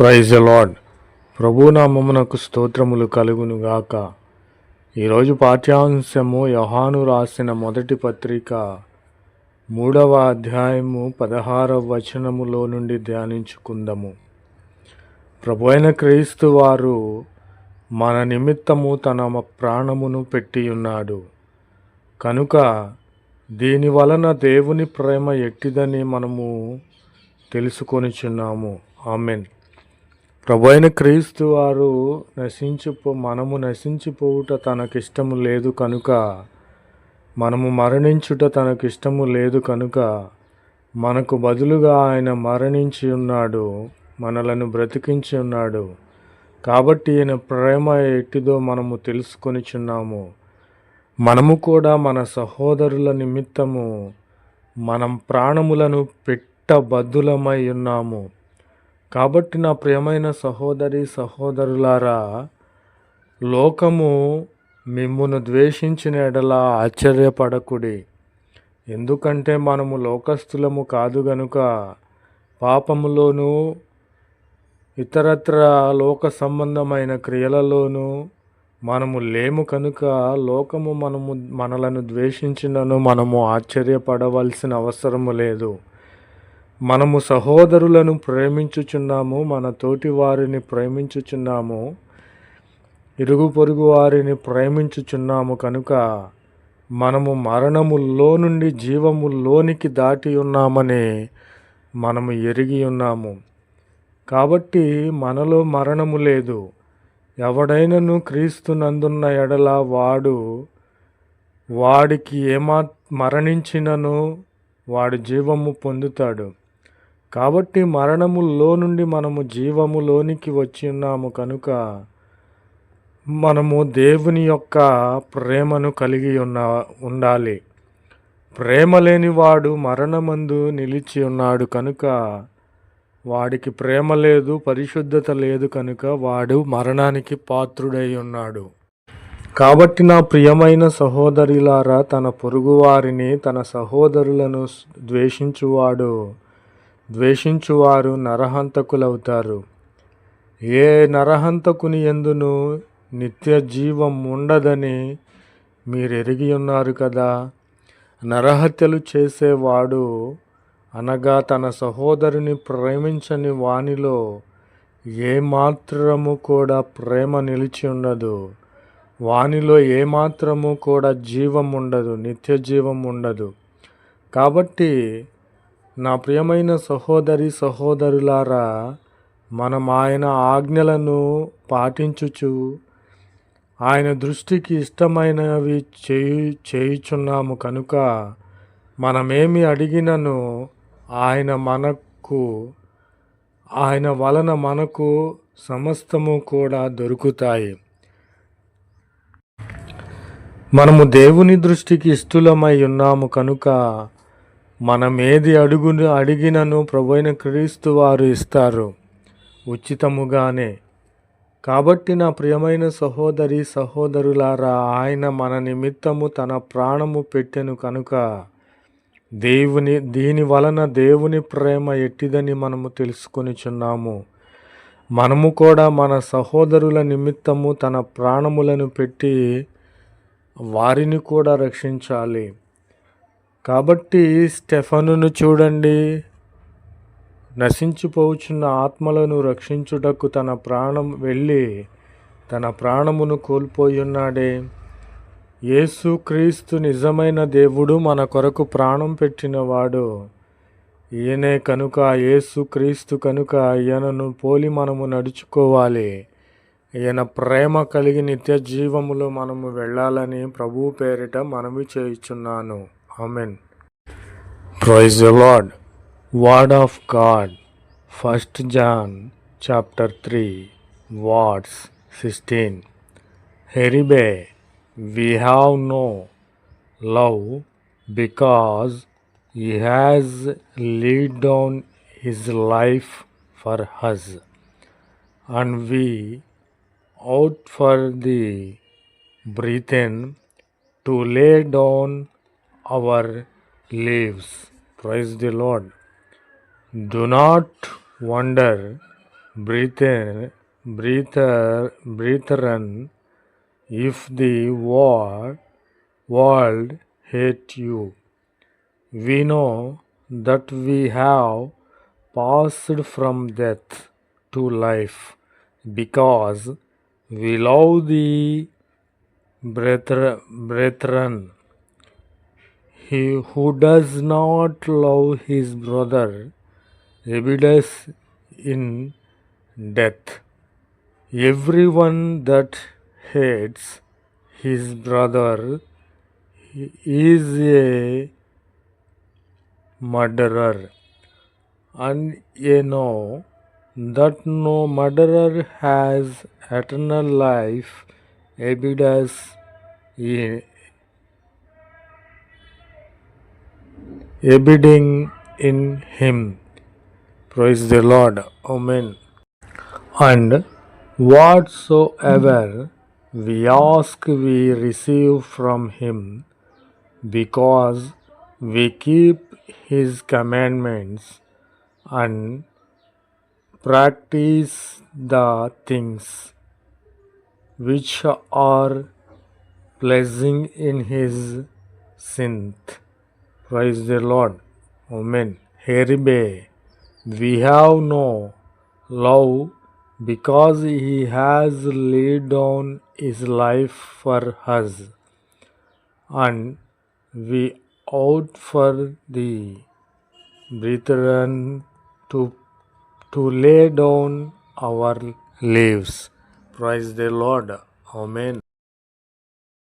Praise lord ప్రభునామమునకు స్తోత్రములు కలుగును గాక ఈరోజు పాఠ్యాంశము యోహాను రాసిన మొదటి పత్రిక మూడవ అధ్యాయము పదహారవ వచనములో నుండి ధ్యానించుకుందాము. ప్రభు అయిన క్రీస్తు వారు మన నిమిత్తము తన ప్రాణమును పెట్టి ఉన్నాడు కనుక దీని వలన దేవుని ప్రేమ ఎట్టిదని మనము తెలుసుకొనిచున్నాము. ఆమెన్. ప్రభైన క్రీస్తు వారు నశించిపో మనము నశించిపోవుట తనకిష్టము లేదు కనుక మనము మరణించుట తనకిష్టము లేదు కనుక మనకు బదులుగా ఆయన మరణించి ఉన్నాడు మనలను బ్రతికించి ఉన్నాడు. కాబట్టి ఈయన ప్రేమ ఎట్టిదో మనము తెలుసుకొనిచున్నాము మనము కూడా మన సహోదరుల నిమిత్తము మనం ప్రాణములను పెట్టబద్దులమై ఉన్నాము. కాబట్టి నా ప్రియమైన సహోదరి సహోదరులారా లోకము మిమ్మును ద్వేషించిన ఎడల ఆశ్చర్యపడకుడి. ఎందుకంటే మనము లోకస్థులము కాదు గనుక పాపములోనూ ఇతరత్ర లోక సంబంధమైన క్రియలలోనూ మనము లేము కనుక లోకము మనము మనలను ద్వేషించినను మనము ఆశ్చర్యపడవలసిన అవసరము లేదు. మనము సహోదరులను ప్రేమించుచున్నాము మన తోటి వారిని ప్రేమించుచున్నాము ఇరుగు పొరుగు వారిని ప్రేమించుచున్నాము కనుక మనము మరణములో నుండి జీవములోనికి దాటి ఉన్నామని మనము ఎరిగి ఉన్నాము. కాబట్టి మనలో మరణము లేదు. ఎవడైనను క్రీస్తు నందున్న ఎడల వాడు వాడికి ఏమా మరణించినను వాడు జీవము పొందుతాడు. కాబట్టి మరణములో నుండి మనము జీవములోనికి వచ్చి ఉన్నాము కనుక మనము దేవుని యొక్క ప్రేమను కలిగి ఉన్న ఉండాలి. ప్రేమ లేనివాడు మరణమందు నిలిచి ఉన్నాడు కనుక వాడికి ప్రేమ లేదు పరిశుద్ధత లేదు కనుక వాడు మరణానికి పాత్రుడై ఉన్నాడు. కాబట్టి నా ప్రియమైన సహోదరులారా తన పొరుగువారిని తన సహోదరులను ద్వేషించువాడు ద్వేషించువారు నరహంతకులవుతారు. ఏ నరహంతకుని ఎందును నిత్య జీవం ఉండదని మీరు ఎరిగి ఉన్నారు కదా. నరహత్యలు చేసేవాడు అనగా తన సహోదరుని ప్రేమించని వానిలో ఏమాత్రము కూడా ప్రేమ నిలిచి ఉండదు. వానిలో ఏమాత్రము కూడా జీవం ఉండదు నిత్య జీవం ఉండదు. కాబట్టి నా ప్రియమైన సహోదరి సహోదరులారా మనం ఆయన ఆజ్ఞలను పాటించుచు ఆయన దృష్టికి ఇష్టమైనవి చేయు చేయుచున్నాము కనుక మనమేమి అడిగినను ఆయన మనకు ఆయన వలన మనకు సమస్తము కూడా దొరుకుతాయి. మనము దేవుని దృష్టికి ఇష్టలమై ఉన్నాము కనుక మనం ఏది అడుగు అడిగినను ప్రభైన క్రీస్తు వారు ఇస్తారు. ఉచితముగానే. కాబట్టి నా ప్రియమైన సహోదరి సహోదరులారా ఆయన మన నిమిత్తము తన ప్రాణము పెట్టెను కనుక దేవుని దీని వలన దేవుని ప్రేమ ఎట్టిదని మనము తెలుసుకొనిచున్నాము. మనము కూడా మన సహోదరుల నిమిత్తము తన ప్రాణములను పెట్టి వారిని కూడా రక్షించాలి. కాబట్టి స్టెఫనును చూడండి. నశించిపోవుచున్న ఆత్మలను రక్షించుటకు తన ప్రాణం వెళ్ళి తన ప్రాణమును కోల్పోయున్నాడే. యేసు క్రీస్తు నిజమైన దేవుడు మన కొరకు ప్రాణం పెట్టినవాడు. ఈయనే కనుక యేసు క్రీస్తు కనుక ఈయనను పోలి మనము నడుచుకోవాలి. ఈయన ప్రేమ కలిగి నిత్య జీవములో మనము వెళ్ళాలని ప్రభు పేరిట మనవి చేయుచున్నాను. Amen. Praise the Lord. Word of God. 1 John chapter 3 verse 16. Hereby we have no love because he has laid down his life for us and we out for the breathing to lay down our lives praise the lord do not wonder Brethren, brethren, if the world, world hate you, we know that we have passed from death to life because we love the brethren. brethren. He who does not love his brother abides in death. Everyone that hates his brother is a murderer. And ye know that no murderer has eternal life abides in abiding in him. Praise the Lord. Amen. And whatsoever we ask, we receive from him, because we keep his commandments and practice the things which are pleasing in his sight. Praise the Lord. Amen. Hereby we have no love because he has laid down his life for us, and we ought for the brethren to to lay down our lives. Praise the Lord. Amen.